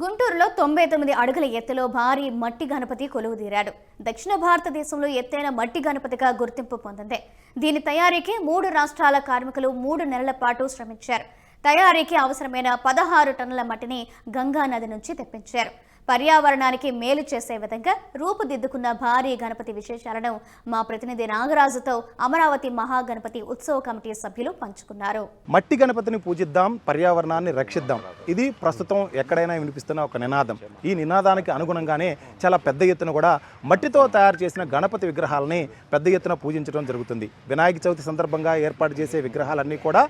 గుంటూరులో తొంభై తొమ్మిది అడుగుల ఎత్తులో భారీ మట్టి గణపతి కొలువుదీరాడు. దక్షిణ భారతదేశంలో ఎత్తైన మట్టి గణపతిగా గుర్తింపు పొందింది. దీని తయారీకి మూడు రాష్ట్రాల కార్మికులు మూడు నెలల పాటు శ్రమించారు. తయారీకి అవసరమైన పదహారు టన్నుల మట్టిని గంగా నది నుంచి తెప్పించారు. పర్యావరణానికి మేలు చేసే విధంగా రూపుదిద్దుకున్న భారీ గణపతి విశేషాలను మా ప్రతినిధి నాగరాజుతో అమరావతి మహాగణపతి ఉత్సవ కమిటీ సభ్యులు పంచుకున్నారు. మట్టి గణపతిని పూజిద్దాం పర్యావరణాన్ని రక్షిద్దాం. ఇది ప్రస్తుతం ఎక్కడైనా వినిపిస్తున్న ఒక నినాదం. ఈ నినాదానికి అనుగుణంగానే చాలా పెద్ద ఎత్తున కూడా మట్టితో తయారు చేసిన గణపతి విగ్రహాలని పెద్ద ఎత్తున పూజించడం జరుగుతుంది. వినాయక చవితి సందర్భంగా ఏర్పాటు చేసే విగ్రహాలన్నీ కూడా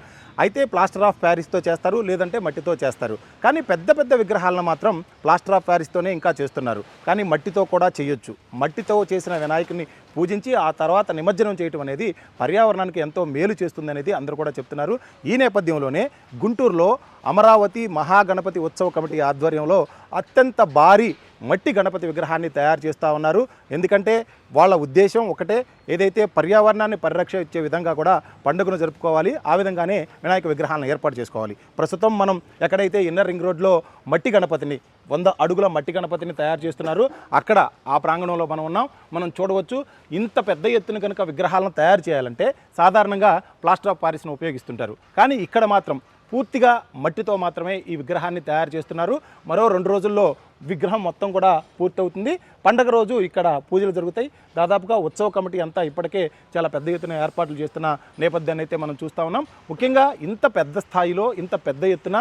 అయితే ప్లాస్టర్ ఆఫ్ ప్యారిస్తో చేస్తారు లేదంటే మట్టితో చేస్తారు. కానీ పెద్ద పెద్ద విగ్రహాలను మాత్రం ప్లాస్టర్ ఆఫ్ ప్యారిస్తోనే ఇంకా చేస్తున్నారు. కానీ మట్టితో కూడా చేయొచ్చు. మట్టితో చేసిన వినాయకుని పూజించి ఆ తర్వాత నిమజ్జనం చేయటం అనేది పర్యావరణానికి ఎంతో మేలు చేస్తుంది అనేది అందరూ కూడా చెప్తున్నారు. ఈ నేపథ్యంలోనే గుంటూరులో అమరావతి మహాగణపతి ఉత్సవ కమిటీ ఆధ్వర్యంలో అత్యంత భారీ మట్టి గణపతి విగ్రహాన్ని తయారు చేస్తూ ఉన్నారు. ఎందుకంటే వాళ్ళ ఉద్దేశం ఒకటే ఏదైతే పర్యావరణాన్ని పరిరక్షించే విధంగా కూడా పండుగను జరుపుకోవాలి ఆ విధంగానే వినాయక విగ్రహాలను ఏర్పాటు చేసుకోవాలి. ప్రస్తుతం మనం ఎక్కడైతే ఇన్నర్ రింగ్ రోడ్లో మట్టి గణపతిని వంద అడుగుల మట్టి గణపతిని తయారు చేస్తున్నారు అక్కడ ఆ ప్రాంగణంలో మనం ఉన్నాం. మనం చూడవచ్చు ఇంత పెద్ద ఎత్తున కనుక విగ్రహాలను తయారు చేయాలంటే సాధారణంగా ప్లాస్టర్ ఆఫ్ పారిస్ను ఉపయోగిస్తుంటారు. కానీ ఇక్కడ మాత్రం పూర్తిగా మట్టితో మాత్రమే ఈ విగ్రహాన్ని తయారు చేస్తున్నారు. మరో రెండు రోజుల్లో విగ్రహం మొత్తం కూడా పూర్తవుతుంది. పండగ రోజు ఇక్కడ పూజలు జరుగుతాయి. దాదాపుగా ఉత్సవ కమిటీ అంతా ఇప్పటికే చాలా పెద్ద ఎత్తున ఏర్పాట్లు చేస్తున్న నేపథ్యాన్ని అయితే మనం చూస్తూ ఉన్నాం. ముఖ్యంగా ఇంత పెద్ద స్థాయిలో ఇంత పెద్ద ఎత్తున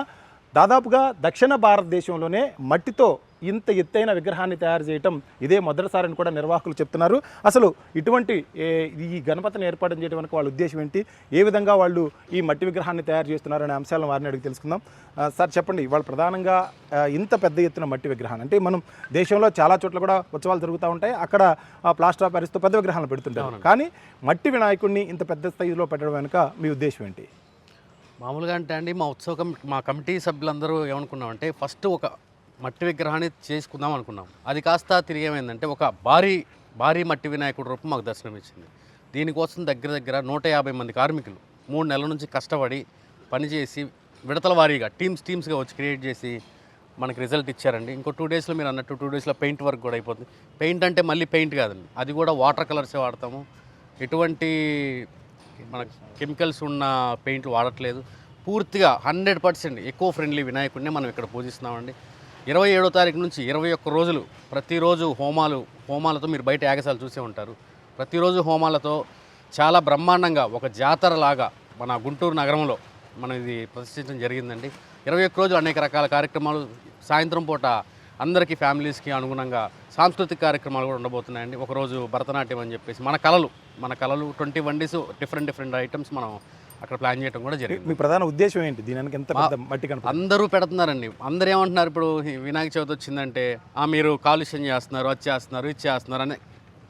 దాదాపుగా దక్షిణ భారతదేశంలోనే మట్టితో ఇంత ఎత్తైన విగ్రహాన్ని తయారు చేయటం ఇదే మొదటిసారని కూడా నిర్వాహకులు చెప్తున్నారు. అసలు ఇటువంటి ఈ గణపతిని ఏర్పాటు చేయడం వెనక వాళ్ళ ఉద్దేశం ఏంటి? ఏ విధంగా వాళ్ళు ఈ మట్టి విగ్రహాన్ని తయారు చేస్తున్నారు అనే అంశాలను వారిని అడిగి తెలుసుకుందాం. సార్ చెప్పండి వాళ్ళు ప్రధానంగా ఇంత పెద్ద ఎత్తున మట్టి విగ్రహాన్ని అంటే మనం దేశంలో చాలా చోట్ల కూడా ఉత్సవాలు జరుగుతూ ఉంటాయి. అక్కడ ప్లాస్టర్ ఆఫ్ ప్యారిస్తో పెద్ద విగ్రహాలను పెడుతుంటారు. కానీ మట్టి వినాయకుడిని ఇంత పెద్ద స్థాయిలో పెట్టడం వెనుక మీ ఉద్దేశం ఏంటి? మామూలుగా అంటే అండి మా ఉత్సవ మా కమిటీ సభ్యులందరూ ఏమనుకున్నామంటే ఫస్ట్ ఒక మట్టి విగ్రహాన్ని చేసుకుందాం అనుకున్నాం. అది కాస్త తిరిగి ఏమైందంటే ఒక భారీ భారీ మట్టి వినాయకుడి రూపం మాకు దర్శనం ఇచ్చింది దీనికోసం దగ్గర దగ్గర నూట యాభై మంది కార్మికులు మూడు నెలల నుంచి కష్టపడి పనిచేసి విడతల వారీగా టీమ్స్ టీమ్స్గా వచ్చి క్రియేట్ చేసి మనకి రిజల్ట్ ఇచ్చారండి. ఇంకో టూ డేస్లో మీరు అన్నట్టు టూ డేస్లో పెయింట్ వర్క్ కూడా అయిపోతుంది. పెయింట్ అంటే మళ్ళీ పెయింట్ కాదండి. అది కూడా వాటర్ కలర్సే వాడతాము. ఎటువంటి మన కెమికల్స్ ఉన్న పెయింట్లు వాడట్లేదు. పూర్తిగా హండ్రెడ్ పర్సెంట్ ఎక్కువ ఫ్రెండ్లీ వినాయకుడిని మనం ఇక్కడ పూజిస్తున్నామండి. ఇరవై ఏడో తారీఖు నుంచి ఇరవై ఒక్క రోజులు ప్రతిరోజు హోమాలు హోమాలతో మీరు బయట యాగసాలు చూసే ఉంటారు. ప్రతిరోజు హోమాలతో చాలా బ్రహ్మాండంగా ఒక జాతర లాగా మన గుంటూరు నగరంలో మనం ఇది ప్రతిష్ఠించడం జరిగిందండి. ఇరవై ఒక్క రోజు అనేక రకాల కార్యక్రమాలు సాయంత్రం పూట అందరికీ ఫ్యామిలీస్కి అనుగుణంగా సాంస్కృతిక కార్యక్రమాలు కూడా ఉండబోతున్నాయండి. ఒకరోజు భరతనాట్యం అని చెప్పేసి మన కళలు మన కళలు twenty one days different different items మనం అక్కడ ప్లాన్ చేయడం కూడా జరిగింది. మీ ప్రధాన ఉద్దేశం ఏంటి? దీని వెనక ఎంత పెద్ద మట్టి గణపతి అందరూ పెడుతున్నారండి. అందరూ ఏమంటున్నారు ఇప్పుడు వినాయక చవితి వచ్చిందంటే "ఆ, మీరు కాలుష్యం చేస్తున్నారు అది చేస్తున్నారు ఇది చేస్తున్నారు అని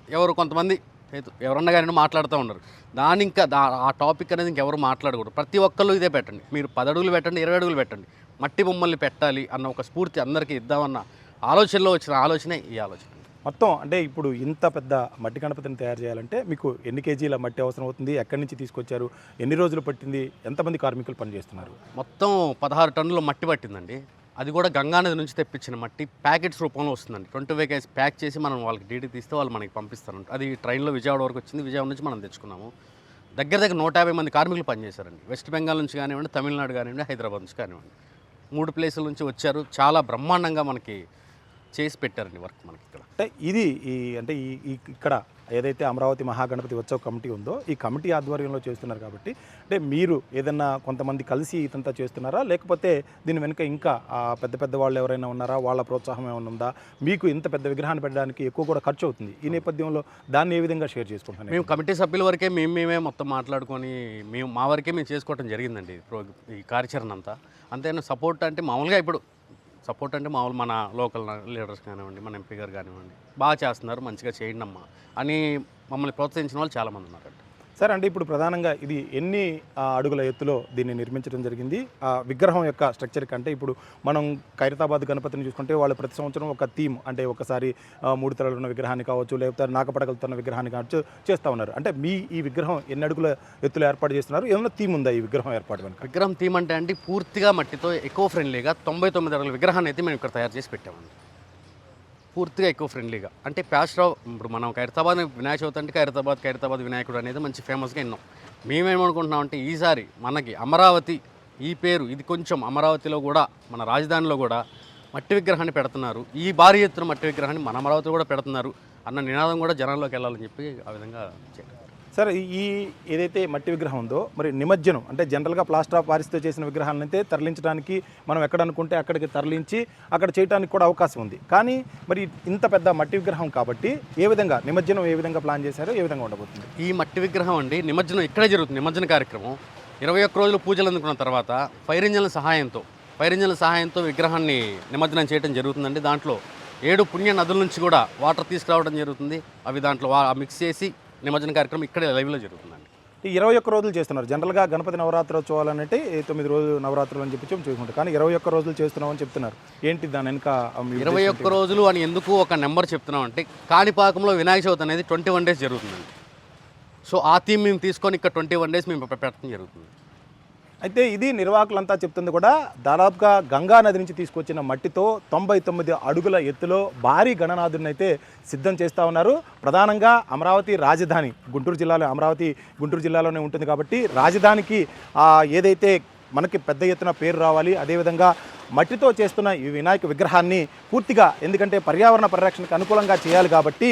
ఎవరు కొంతమంది ఎవరన్నా కానీ మాట్లాడుతూ ఉన్నారు దాని ఇంకా దా ఆ టాపిక్ అనేది ఇంకెవరు మాట్లాడకూడదు. ప్రతి ఒక్కళ్ళు ఇదే పెట్టండి. మీరు పది అడుగులు పెట్టండి ఇరవై అడుగులు పెట్టండి. మట్టి బొమ్మల్ని పెట్టాలి అన్న ఒక స్ఫూర్తి అందరికీ ఇద్దామన్న ఆలోచనలో వచ్చిన ఆలోచనే ఈ ఆలోచన. మొత్తం అంటే ఇప్పుడు ఇంత పెద్ద మట్టి గణపతిని తయారు చేయాలంటే మీకు ఎన్ని కేజీల మట్టి అవసరం అవుతుంది? ఎక్కడి నుంచి తీసుకొచ్చారు? ఎన్ని రోజులు పట్టింది? ఎంతమంది కార్మికులు పనిచేస్తున్నారు? మొత్తం పదహారు టన్నుల మట్టి పట్టిందండి. అది కూడా గంగానది నుంచి తెప్పించిన మట్టి ప్యాకెట్స్ రూపంలో వస్తుందండి. ట్వంటీ ఫైవ్ కేజీ ప్యాక్ చేసి మనం వాళ్ళకి డీటీ తీస్తే వాళ్ళు మనకి పంపిస్తారంట. అది ట్రైన్లో విజయవాడ వరకు వచ్చింది. విజయవాడ నుంచి మనం తెచ్చుకున్నాము. దగ్గర దగ్గర నూట యాభై మంది కార్మికులు పనిచేశారండి. వెస్ట్ బెంగాల్ నుంచి కానివ్వండి తమిళనాడు కానివ్వండి హైదరాబాద్ నుంచి కానివ్వండి. మూడు ప్లేసుల నుంచి వచ్చారు. చాలా బ్రహ్మాండంగా మనకి చేసి పెట్టారండి వర్క్ మనకి ఇక్కడ. అంటే ఇది ఈ అంటే ఈ ఇక్కడ ఏదైతే అమరావతి మహాగణపతి ఉత్సవ కమిటీ ఉందో ఈ కమిటీ ఆధ్వర్యంలో చేస్తున్నారు కాబట్టి అంటే మీరు ఏదన్నా కొంతమంది కలిసి ఇదంతా చేస్తున్నారా? లేకపోతే దీని వెనుక ఇంకా పెద్ద పెద్ద వాళ్ళు ఎవరైనా ఉన్నారా? వాళ్ళ ప్రోత్సాహం ఏమైనా ఉందా? మీకు ఇంత పెద్ద విగ్రహాన్ని పెట్టడానికి ఎక్కువ కూడా ఖర్చు అవుతుంది. ఈ నేపథ్యంలో దాన్ని ఏ విధంగా షేర్ చేసుకుంటున్నారు? మేము కమిటీ సభ్యుల వరకే మేము మేమే మొత్తం మాట్లాడుకొని మేము మా వరకే మేము చేసుకోవడం జరిగిందండి ఈ కార్యాచరణ అంతా. అంతేనా సపోర్ట్ అంటే మామూలుగా ఇప్పుడు సపోర్ట్ అంటే మామూలు మన లోకల్ లీడర్స్ కానివ్వండి మన ఎంపీ గారు కానివ్వండి. బాగా చేస్తున్నారు మంచిగా చేయండి అమ్మా అని మమ్మల్ని ప్రోత్సహించిన వాళ్ళు చాలామంది ఉన్నారండి సార్ అంటే ఇప్పుడు ప్రధానంగా ఇది ఎన్ని అడుగుల ఎత్తులో దీన్ని నిర్మించడం జరిగింది? ఆ విగ్రహం యొక్క స్ట్రక్చర్ కంటే ఇప్పుడు మనం ఖైరతాబాద్ గణపతిని చూసుకుంటే వాళ్ళు ప్రతి సంవత్సరం ఒక థీమ్ అంటే ఒకసారి మూడు తలలు ఉన్న విగ్రహాన్ని కావచ్చు లేకపోతే నాకపడగలతో ఉన్న విగ్రహాన్ని కావచ్చు చేస్తూ ఉన్నారు. అంటే మీ ఈ విగ్రహం ఎన్ని అడుగుల ఎత్తులో ఏర్పాటు చేస్తున్నారు? ఏమైనా థీమ్ ఉందా ఈ విగ్రహం ఏర్పాటు కనుక విగ్రహం థీమ్ అంటే అండి పూర్తిగా మట్టితో ఎకో ఫ్రెండ్లీగా తొంభై తొమ్మిది అడుగుల విగ్రహాన్ని అయితే మేము ఇక్కడ తయారు చేసి పెట్టామండి. పూర్తిగా ఎక్కువ ఫ్రెండ్లీగా అంటే ప్యాస్ట్రావ్ ఇప్పుడు మనం ఖైరతాబాద్ వినాయక చవితి అంటే ఖైరతాబాద్ ఖైరతాబాద్ వినాయకుడు అనేది మంచి ఫేమస్గా విన్నాం. మేమేమనుకుంటున్నాం అంటే ఈసారి మనకి అమరావతి ఈ పేరు ఇది కొంచెం అమరావతిలో కూడా మన రాజధానిలో కూడా మట్టి విగ్రహాన్ని పెడుతున్నారు. ఈ భారీ ఎత్తున మట్టి విగ్రహాన్ని మన అమరావతిలో కూడా పెడుతున్నారు అన్న నినాదం కూడా జనాల్లోకి వెళ్ళాలని చెప్పి ఆ విధంగా చేయడం సార్ ఈ ఏదైతే మట్టి విగ్రహం ఉందో మరి నిమజ్జనం అంటే జనరల్గా ప్లాస్టర్ ఆఫ్ పారిస్తో చేసిన విగ్రహాలను అయితే తరలించడానికి మనం ఎక్కడ అనుకుంటే అక్కడికి తరలించి అక్కడ చేయడానికి కూడా అవకాశం ఉంది. కానీ మరి ఇంత పెద్ద మట్టి విగ్రహం కాబట్టి ఏ విధంగా నిమజ్జనం ఏ విధంగా ప్లాన్ చేశారో ఏ విధంగా ఉండబోతుంది? ఈ మట్టి విగ్రహం అండి నిమజ్జనం ఇక్కడే జరుగుతుంది నిమజ్జన కార్యక్రమం. ఇరవై ఒక్క రోజులు పూజలు అందుకున్న తర్వాత ఫైర్ ఇంజన్ల సహాయంతో ఫైర్ ఇంజన్ల సహాయంతో విగ్రహాన్ని నిమజ్జనం చేయడం జరుగుతుందండి. దాంట్లో ఏడు పుణ్య నదుల నుంచి కూడా వాటర్ తీసుకురావడం జరుగుతుంది. అవి దాంట్లో వా- మిక్స్ చేసి నిమజ్జన కార్యక్రమం ఇక్కడే లైవ్లో జరుగుతుందండి. ఈ ఇరవై ఒక్క రోజులు చేస్తున్నారు. జనరల్గా గణపతి నవరాత్రోత్సవాలు అంటే తొమ్మిది రోజులు నవరాత్రులు అని చెప్పి చూసుకుంటారు. కానీ ఇరవై ఒక్క రోజులు చేస్తున్నామని చెప్తున్నారు. ఏంటి దాని వెనుక ఇరవై ఒక్క రోజులు అని ఎందుకు ఒక నెంబర్ చెప్తున్నాం అంటే కాణిపాకంలో వినాయక చవితి అనేది ట్వంటీ వన్ డేస్ జరుగుతుందండి. సో ఆ థీమ్ మేము తీసుకొని ఇక్కడ ట్వంటీ వన్ డేస్ మేము పె- పెట్టడం జరుగుతుంది. అయితే ఇది నిర్వాహకులంతా చెప్తుంది కూడా దాదాపుగా గంగా నది నుంచి తీసుకొచ్చిన మట్టితో తొంభై తొమ్మిది అడుగుల ఎత్తులో భారీ గణనాథుని అయితే సిద్ధం చేస్తూ ఉన్నారు. ప్రధానంగా అమరావతి రాజధాని గుంటూరు జిల్లాలో అమరావతి గుంటూరు జిల్లాలోనే ఉంటుంది కాబట్టి రాజధానికి ఏదైతే మనకి పెద్ద ఎత్తున పేరు రావాలి అదేవిధంగా మట్టితో చేస్తున్న ఈ వినాయక విగ్రహాన్ని పూర్తిగా ఎందుకంటే పర్యావరణ పరిరక్షణకు అనుకూలంగా చేయాలి కాబట్టి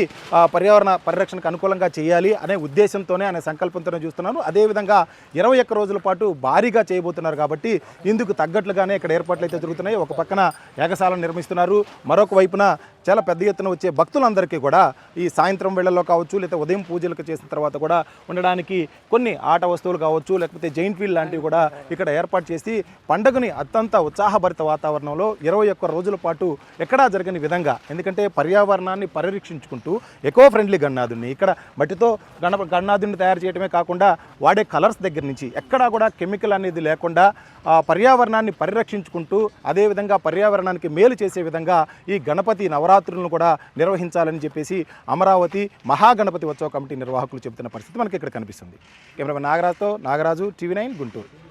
పర్యావరణ పరిరక్షణకు అనుకూలంగా చేయాలి అనే ఉద్దేశంతోనే అనే సంకల్పంతోనే చూస్తున్నారు అదేవిధంగా ఇరవై ఒక్క రోజుల పాటు భారీగా చేయబోతున్నారు కాబట్టి ఇందుకు తగ్గట్లుగానే ఇక్కడ ఏర్పాట్లు అయితే జరుగుతున్నాయి. ఒక పక్కన యాగశాలను నిర్మిస్తున్నారు. మరొక వైపున చాలా పెద్ద ఎత్తున వచ్చే భక్తులందరికీ కూడా ఈ సాయంత్రం వేళల్లో కావచ్చు లేదా ఉదయం పూజలకు చేసిన తర్వాత కూడా ఉండడానికి కొన్ని ఆట వస్తువులు కావచ్చు లేకపోతే జైంట్ వీల్ లాంటివి కూడా ఇక్కడ ఏర్పాటు చేసి పండుగని అత్యంత ఉత్సాహభరిత వాతావరణంలో ఇరవై ఒక్క రోజుల పాటు ఎక్కడా జరగని విధంగా ఎందుకంటే పర్యావరణాన్ని పరిరక్షించుకుంటూ ఎకో ఫ్రెండ్లీ గణనాథుని ఇక్కడ మట్టితో గణ గణనాథుని తయారు చేయడమే కాకుండా వాడే కలర్స్ దగ్గర నుంచి ఎక్కడా కూడా కెమికల్ అనేది లేకుండా పర్యావరణాన్ని పరిరక్షించుకుంటూ అదేవిధంగా పర్యావరణానికి మేలు చేసే విధంగా ఈ గణపతి నవరాత్రులను కూడా నిర్వహించాలని చెప్పేసి అమరావతి మహాగణపతి ఉత్సవ కమిటీ నిర్వాహకులు చెబుతున్న పరిస్థితి మనకి ఇక్కడ కనిపిస్తుంది. కెమెరామెన్ నాగరాజుతో నాగరాజు టీవీ నైన్ గుంటూరు.